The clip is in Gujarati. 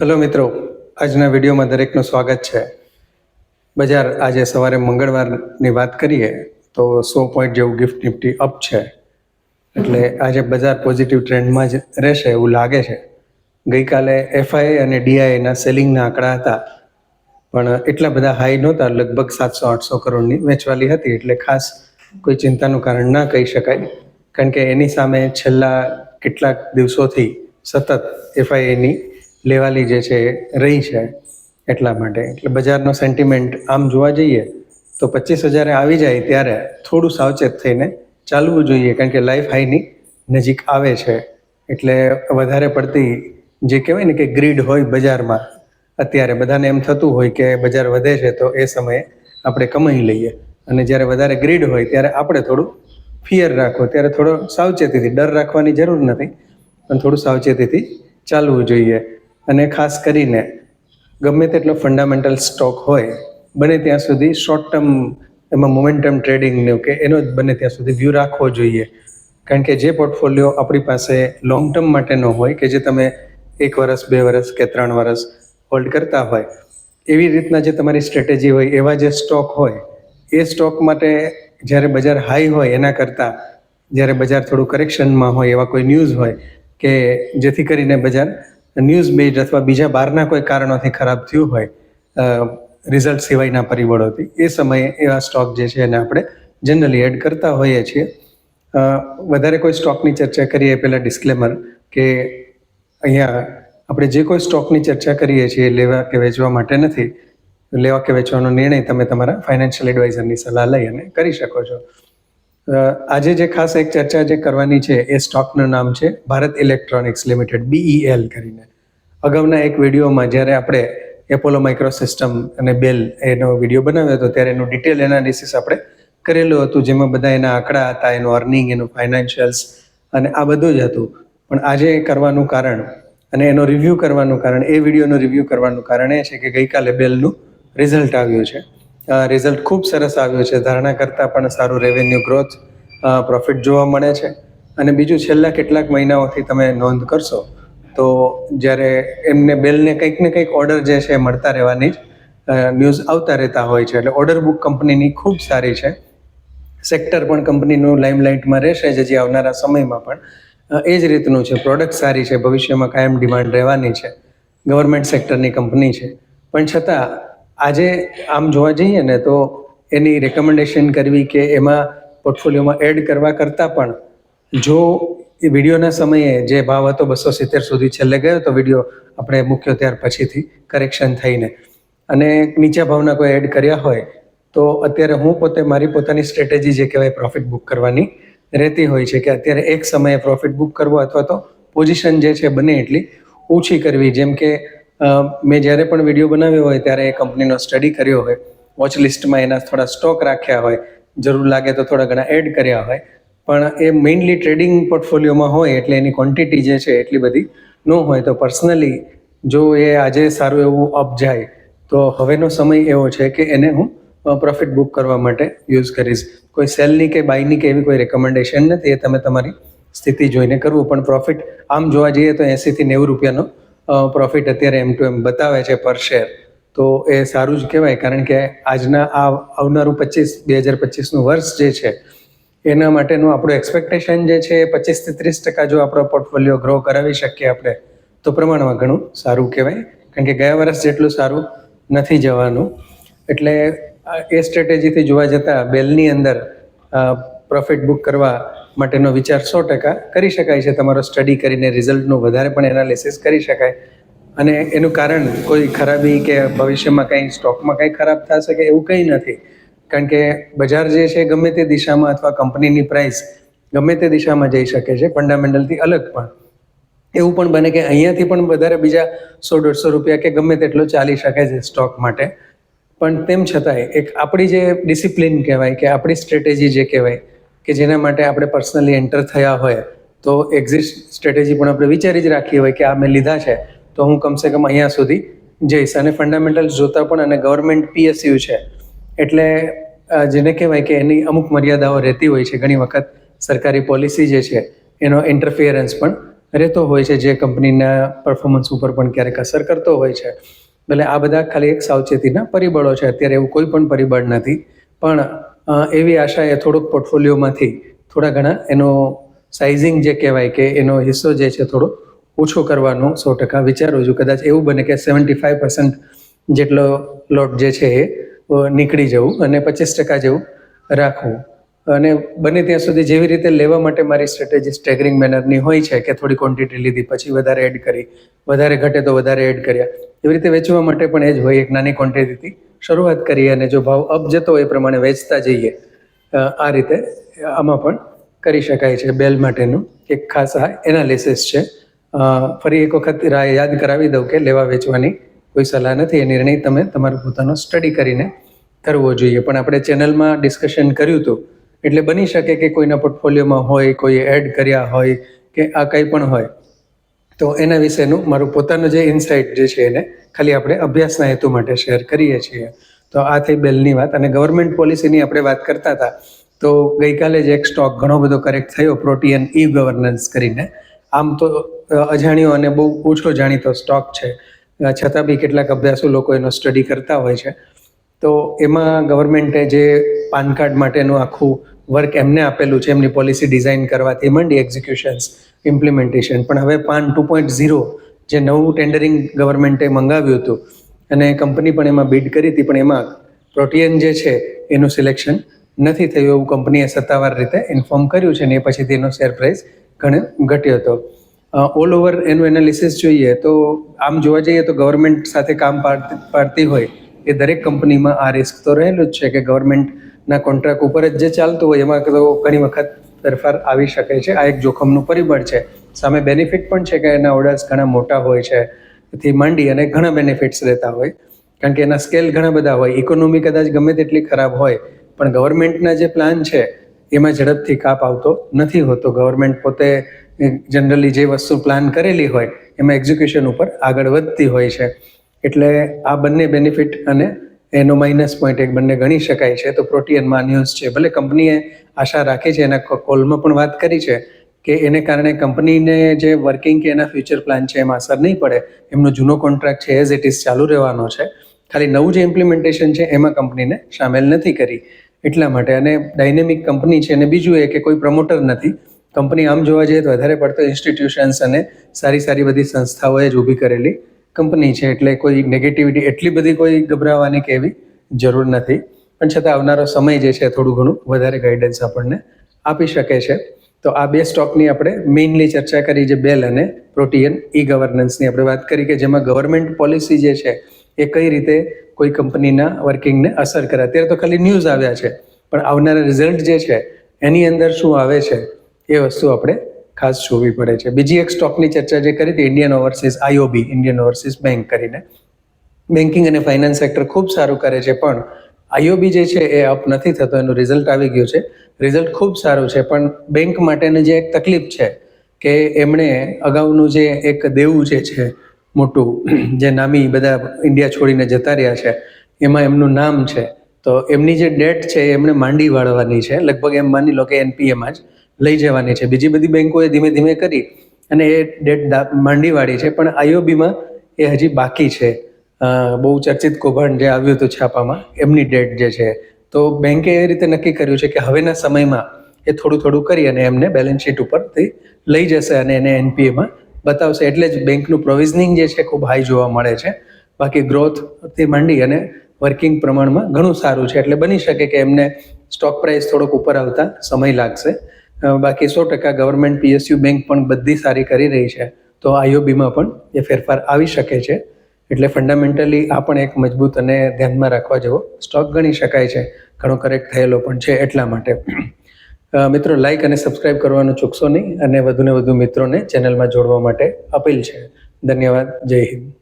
હેલો મિત્રો, આજના વિડીયોમાં દરેકનું સ્વાગત છે. બજાર આજે સવારે મંગળવારની વાત કરીએ તો સો પોઈન્ટ જેવું ગિફ્ટ નિફ્ટી અપ છે. એટલે આજે બજાર પોઝિટિવ ટ્રેન્ડમાં જ રહેશે એવું લાગે છે. ગઈકાલે એફઆઈ અને ડીઆઈના સેલિંગના આંકડા હતા. પણ એટલા બધા હાઈ નહોતા, લગભગ સાતસો, આઠસો કરોડની વેચવાલી હતી. એટલે ખાસ કોઈ ચિંતાનું કારણ ના કહી શકાય. કારણ કે એની સામે છેલ્લા કેટલાક દિવસોથી સતત એફઆઈએની લેવાલી જે છે રહી છે એટલા માટે. એટલે બજારનો સેન્ટિમેન્ટ આમ જોવા જઈએ, તો પચીસ હજારે આવી જાય ત્યારે થોડું સાવચેત થઈને ચાલવું જોઈએ, કારણ કે લાઈફ હાઈની નજીક આવે છે. એટલે વધારે પડતી જે કહેવાય ને કે ગ્રીડ હોય બજારમાં, અત્યારે બધાને એમ થતું હોય કે બજાર વધે છે, તો એ સમયે આપણે કમાઈ લઈએ. અને જ્યારે વધારે ગ્રીડ હોય ત્યારે આપણે થોડું ફિયર રાખો, ત્યારે થોડો સાવચેતીથી ડર રાખવાની જરૂર નથી, પણ થોડું સાવચેતીથી ચાલવું જોઈએ. અને ખાસ કરીને ગમે તેટલો ફંડામેન્ટલ સ્ટોક હોય, બને ત્યાં સુધી શોર્ટ ટર્મ એમાં મોમેન્ટમ ટ્રેડિંગનું કે, એનો જ બને ત્યાં સુધી વ્યૂ રાખવો જોઈએ. કારણ કે જે પોર્ટફોલિયો આપણી પાસે લોંગ ટર્મ માટેનો હોય કે જે તમે એક વર્ષ બે વર્ષ કે ત્રણ વર્ષ હોલ્ડ કરતા હોય, એવી રીતના જે તમારી સ્ટ્રેટેજી હોય, એવા જે સ્ટોક હોય, એ સ્ટોક માટે જ્યારે બજાર હાઈ હોય એના કરતાં, જ્યારે બજાર થોડું કરેક્શનમાં હોય એવા કોઈ ન્યૂઝ હોય કે જેથી કરીને બજાર ન્યૂઝ બેઝ અથવા બીજા બહારના કોઈ કારણોથી ખરાબ થયું હોય રિઝલ્ટ સિવાયના પરિબળોથી, એ સમયે એવા સ્ટોક જે છે એને આપણે જનરલી એડ કરતા હોઈએ છીએ. વધારે કોઈ સ્ટોકની ચર્ચા કરીએ પહેલાં ડિસ્ક્લેમર કે અહીંયા આપણે જે કોઈ સ્ટોકની ચર્ચા કરીએ છીએ લેવા કે વેચવા માટે નથી. લેવા કે વેચવાનો નિર્ણય તમે તમારા ફાઇનાન્શિયલ એડવાઇઝરની સલાહ લઈ અને કરી શકો છો. આજે જે ખાસ એક ચર્ચા જે કરવાની છે એ સ્ટોકનું નામ છે ભારત ઇલેક્ટ્રોનિક્સ લિમિટેડ બીઈએલ કરીને. અગાઉના એક વિડીયોમાં જ્યારે આપણે એપોલો માઇક્રોસિસ્ટમ અને બેલ એનો વીડિયો બનાવ્યો હતો, ત્યારે એનું ડિટેલ એનાલિસિસ આપણે કરેલું હતું, જેમાં બધા એના આંકડા હતા, એનું અર્નિંગ એનું ફાઇનાન્શિયલ્સ અને આ બધું જ હતું. પણ આજે કરવાનું કારણ અને એનો રિવ્યૂ કરવાનું કારણ, એ વિડીયોનો રિવ્યૂ કરવાનું કારણ એ છે કે ગઈકાલે બેલનું રિઝલ્ટ આવ્યું છે. રિઝલ્ટ ખૂબ સરસ આવ્યું છે. ધારણા કરતાં પણ સારું રેવન્યુ ગ્રોથ પ્રોફિટ જોવા મળે છે. અને બીજું, છેલ્લા કેટલાક મહિનાઓથી તમે નોંધ કરશો, તો જ્યારે એમને બેલને કંઈક ને કંઈક ઓર્ડર જે છે મળતા રહેવાની જ ન્યૂઝ આવતા રહેતા હોય છે. એટલે ઓર્ડર બુક કંપનીની ખૂબ સારી છે. સેક્ટર પણ કંપનીનું લાઇમલાઇટમાં રહેશે જે આવનારા સમયમાં પણ. એ જ રીતનું છે. પ્રોડક્ટ સારી છે. ભવિષ્યમાં કાયમ ડિમાન્ડ રહેવાની છે. ગવર્મેન્ટ સેક્ટરની કંપની છે. પણ છતાં, આજે આમ જોવા જઈએ ને, તો એની રેકમેન્ડેશન કરવી કે એમાં પોર્ટફોલિયોમાં એડ કરવા કરતાં પણ જો એ વિડીયોના સમયે જે ભાવ હતો બસો સિત્તેર સુધી છેલ્લે ગયો તો વીડિયો આપણે મૂક્યો ત્યાર પછીથી કરેક્શન થઈને. અને નીચા ભાવના કોઈ એડ કર્યા હોય તો અત્યારે હું પોતે મારી પોતાની સ્ટ્રેટેજી જે કહેવાય પ્રોફિટ બુક કરવાની રહેતી હોય છે કે અત્યારે એક સમયે પ્રોફિટ બુક કરવો અથવા તો પોઝિશન જે છે બને એટલી ઓછી કરવી. જેમ કે મેં જ્યારે પણ વીડિયો બનાવ્યો હોય ત્યારે એ કંપનીનો સ્ટડી કર્યો હોય વોચ લિસ્ટમાં એના થોડા સ્ટોક રાખ્યા હોય જરૂર લાગે તો થોડા ઘણા એડ કર્યા હોય. પણ એ મેઇનલી ટ્રેડિંગ પોર્ટફોલિયોમાં હોય એટલે એની ક્વોન્ટિટી જે છે એટલી બધી ન હોય. તો પર્સનલી જો એ આજે સારું એવું અપ જાય, તો હવેનો સમય એવો છે કે એને હું પ્રોફિટ બુક કરવા માટે યુઝ કરીશ. કોઈ સેલની કે બાયની કે એવી કોઈ રેકમેન્ડેશન નથી, એ તમે તમારી સ્થિતિ જોઈને કરવું. પણ પ્રોફિટ આમ જોવા જઈએ તો એંસીથી નેવું રૂપિયાનો પ્રોફિટ અત્યારે એમ ટુ એમ બતાવે છે પર શેર તો એ સારું જ કહેવાય, કારણ કે આજના આ આવનારું પચીસ, બે હજાર પચીસનું વર્ષ જે છે, એના માટેનું આપણું એક્સપેક્ટેશન જે છે એ પચીસથી ત્રીસ ટકા જો આપણો પોર્ટફોલિયો ગ્રો કરાવી શકીએ આપણે, તો પ્રમાણમાં ઘણું સારું કહેવાય. કારણ કે ગયા વર્ષ જેટલું સારું નથી જવાનું. એટલે એ સ્ટ્રેટેજીથી જોવા જતાં બેલની અંદર પ્રોફિટ બુક કરવા માટેનો વિચાર સો ટકા કરી શકાય છે. તમારો સ્ટડી કરીને રિઝલ્ટનું વધારે પણ એનાલિસિસ કરી શકાય. અને એનું કારણ કોઈ ખરાબી કે ભવિષ્યમાં કંઈ સ્ટોકમાં કંઈ ખરાબ થશે કે એવું કંઈ નથી. કારણ કે બજાર જે છે ગમે તે દિશામાં અથવા કંપનીની પ્રાઇસ ગમે તે દિશામાં જઈ શકે છે ફંડામેન્ટલથી અલગ પણ. એવું પણ બને કે અહીંયાથી પણ વધારે બીજા સો દોઢસો રૂપિયા કે ગમે તેટલો ચાલી શકે છે સ્ટોક માટે. પણ તેમ છતાંય એક આપણી જે ડિસિપ્લિન કહેવાય કે આપણી સ્ટ્રેટેજી જે કહેવાય કે જેના માટે આપણે પર્સનલી એન્ટર થયા હોય તો એક્ઝિસ્ટ સ્ટ્રેટેજી પણ આપણે વિચારી જ રાખી હોય કે આ મેં લીધા છે. તો હું કમસે કમ અહીંયા સુધી જઈશ. અને ફંડામેન્ટલ્સ જોતા પણ અને ગવર્મેન્ટ પીએસયુ છે, એટલે જેને કહેવાય કે એની અમુક મર્યાદાઓ રહેતી હોય છે. ઘણી વખત સરકારી પોલિસી જે છે, એનો ઇન્ટરફિયરન્સ પણ રહેતો હોય છે, જે કંપનીના પરફોર્મન્સ ઉપર પણ ક્યારેક અસર કરતો હોય છે. એટલે આ બધા ખાલી એક સાવચેતીના પરિબળો છે, અત્યારે એવું કોઈ પણ પરિબળ નથી. પણ એવી એવી આશાએ થોડુંક પોર્ટફોલિયોમાંથી થોડા ઘણા એનો સાઇઝિંગ જે કહેવાય કે એનો હિસ્સો જે છે થોડો ઓછો કરવાનો સો ટકા વિચારું છું. કદાચ એવું બને કે સેવન્ટી ફાઈવ પર્સન્ટ જેટલો લોટ જે છે એ નીકળી જવું અને પચીસ ટકા જેવું રાખવું. અને બને ત્યાં સુધી જેવી રીતે લેવા માટે મારી સ્ટ્રેટેજી સ્ટેગરિંગ મેનરની હોય છે કે થોડી ક્વોન્ટિટી લીધી, પછી વધારે એડ કરી, વધારે ઘટે તો વધારે એડ કર્યા, એવી રીતે વેચવા માટે પણ એ જ હોય એક નાની ક્વોન્ટિટીથી શરૂઆત કરીએ અને જો ભાવ અપ જતો હોય એ પ્રમાણે વેચતા જઈએ આ રીતે આમાં પણ કરી શકાય છે. બેલ માટેનું એક ખાસ આ એનાલિસિસ છે. ફરી એક વખત યાદ કરાવી દઉં કે લેવા વેચવાની કોઈ સલાહ નથી. એ નિર્ણય તમે તમારો પોતાનો સ્ટડી કરીને કરવો જોઈએ. પણ આપણે ચેનલમાં ડિસ્કશન કર્યું હતું. એટલે બની શકે કે કોઈના પોર્ટફોલિયોમાં હોય, કોઈ એડ કર્યા હોય કે આ કંઈ પણ હોય. તો એના વિશેનું મારું પોતાનું જે ઇન્સાઇટ જે છે એને ખાલી આપણે અભ્યાસના હેતુ માટે શેર કરીએ છીએ. તો આ થઈ બેલની વાત. અને ગવર્મેન્ટ પોલિસીની આપણે વાત કરતા હતા. તો ગઈકાલે જ એક સ્ટોક ઘણો બધો કરેક્ટ થયો પ્રોટીન ઈ ગવર્નન્સ કરીને. આમ તો અજાણ્યો અને બહુ ઓછો જાણીતો સ્ટોક છે. છતાં બી કેટલાક અભ્યાસુ લોકો એનો સ્ટડી કરતા હોય છે. તો એમાં ગવર્મેન્ટે જે પાન કાર્ડ માટેનું આખું વર્ક એમને આપેલું છે, એમની પોલિસી ડિઝાઇન કરવાથી માંડી એક્ઝિક્યુશન્સ ઇમ્પ્લિમેન્ટેશન પણ હવે પાન ટુ પોઈન્ટ ઝીરો જે નવું ટેન્ડરિંગ ગવર્મેન્ટે મંગાવ્યું હતું, અને કંપની પણ એમાં બીડ કરી હતી, પણ એમાં પ્રોટીયન જે છે, એનું સિલેક્શન નથી થયું એવું કંપનીએ સત્તાવાર રીતે ઇન્ફોર્મ કર્યું છે, ને એ પછી તેનો શેર પ્રાઇસ ઘટ્યો હતો. ઓલ ઓવર એનું એનાલિસિસ જોઈએ તો આમ જોવા જઈએ તો ગવર્મેન્ટ સાથે કામ પાડતી હોય એ દરેક કંપનીમાં આ રિસ્ક તો રહેલું જ છે કે ગવર્મેન્ટના કોન્ટ્રાક્ટ ઉપર જ જે ચાલતું હોય એમાં તો ઘણી વખત ફેરફાર આવી શકે છે. આ એક જોખમનું પરિબળ છે. સામે બેનિફિટ પણ છે કે એના ઓર્ડર્સ ઘણા મોટા હોય છે. થી માંડી અને ઘણા બેનિફિટ્સ રહેતા હોય. કારણ કે એના સ્કેલ ઘણા બધા હોય. ઇકોનોમી કદાચ ગમે તેટલી ખરાબ હોય, પણ ગવર્મેન્ટના જે પ્લાન છે એમાં ઝડપથી કાપ આવતો નથી હોતો. ગવર્મેન્ટ પોતે જનરલી જે વસ્તુ પ્લાન કરેલી હોય, એમાં એક્ઝિક્યુશન ઉપર આગળ વધતી હોય છે. એટલે આ બંને બેનિફિટ અને એનો માઇનસ પોઈન્ટ એક બંને ગણી શકાય છે. તો પ્રોટીયનમાં ન્યૂઝ છે. ભલે કંપનીએ આશા રાખી છે, એના કોલમાં પણ વાત કરી છે કે એને કારણે કંપનીને જે વર્કિંગ કે એના ફ્યુચર પ્લાન છે, એમાં અસર નહીં પડે. એમનો જૂનો કોન્ટ્રાક્ટ છે એઝ ઇટ ઇઝ ચાલુ રહેવાનો છે. ખાલી નવું જે ઇમ્પ્લિમેન્ટેશન છે, એમાં કંપનીને સામેલ નથી કરી. એટલા માટે. અને ડાયનેમિક કંપની છે. અને બીજું એ કે કોઈ પ્રમોટર નથી. કંપની આમ જોવા જઈએ તો વધારે પડતો ઇન્સ્ટિટ્યુશન્સ અને સારી સારી બધી સંસ્થાઓએ જ ઊભી કરેલી કંપની છે. એટલે કોઈ નેગેટિવિટી એટલી બધી કોઈ ગભરાવાની કે એવી જરૂર નથી. પણ છતાં આવનારો સમય જે છે થોડું ઘણું વધારે ગાઈડન્સ આપણને આપી શકે છે. તો આ બે સ્ટોકની આપણે મેઇનલી ચર્ચા કરી જે બેલ અને પ્રોટીયન ઈ ગવર્નન્સની આપણે વાત કરી કે જેમાં ગવર્મેન્ટ પોલિસી જે છે એ કઈ રીતે કોઈ કંપનીના વર્કિંગને અસર કરે. અત્યારે તો ખાલી ન્યૂઝ આવ્યા છે, પણ આવનારા રિઝલ્ટ જે છે, એની અંદર શું આવે છે, એ વસ્તુ આપણે ખાસ જોવી પડે છે. બીજી એક સ્ટોકની ચર્ચા જે કરી હતી Indian overseas IOB Indian overseas bank કરીને. બેન્કિંગ અને ફાઇનાન્સ સેક્ટર ખૂબ સારું કરે છે, પણ આઈઓબી જે છે, એ અપ નથી થતો, એનું રિઝલ્ટ આવી ગયું છે. રિઝલ્ટ ખૂબ સારું છે, પણ બેંક માટેની જે એક તકલીફ છે, કે એમણે અગાઉનું જે એક દેવું જે છે મોટું જે નામી બધા ઇન્ડિયા છોડીને જતા રહ્યા છે, એમાં એમનું નામ છે. તો એમની જે ડેટ છે એ એમણે માંડી વાળવાની છે. લગભગ એમ માની લો કે એનપીએમાં જ લઈ જવાની છે. બીજી બધી બેંકોએ ધીમે ધીમે કરી અને એ ડેટ માંડી વાળી છે. પણ આઈઓબીમાં એ હજી બાકી છે. બહુ ચર્ચિત કૌભાંડ જે આવ્યું હતું છાપામાં, એમની ડેટ જે છે. તો બેંકે એ રીતે નક્કી કર્યું છે કે હવેના સમયમાં એ થોડું થોડું કરી અને એમને બેલેન્સ શીટ ઉપરથી લઈ જશે અને એને એનપીએમાં બતાવશે. એટલે જ બેંકનું પ્રોવિઝનિંગ જે છે ખૂબ હાઈ જોવા મળે છે. બાકી ગ્રોથથી માંડી અને વર્કિંગ પ્રમાણમાં ઘણું સારું છે. એટલે બની શકે કે એમને સ્ટોક પ્રાઇસ થોડોક ઉપર આવતા સમય લાગશે. બાકી સો ટકા ગવર્મેન્ટ પીએસયુ બેંક પણ બધી સારી કરી રહી છે. તો આઈઓબીમાં પણ એ ફેરફાર આવી શકે છે. એટલે ફંડામેન્ટલી આ પણ એક મજબૂત અને ધ્યાનમાં રાખવા જેવો સ્ટોક ગણી શકાય છે. ઘણો કરેક્ટ થયેલો પણ છે એટલા માટે. મિત્રો લાઇક અને સબસ્ક્રાઇબ કરવાનું ચૂકશો નહીં અને વધુને વધુ મિત્રોને ચેનલમાં જોડવા માટે અપીલ છે. ધન્યવાદ. જય હિન્દ.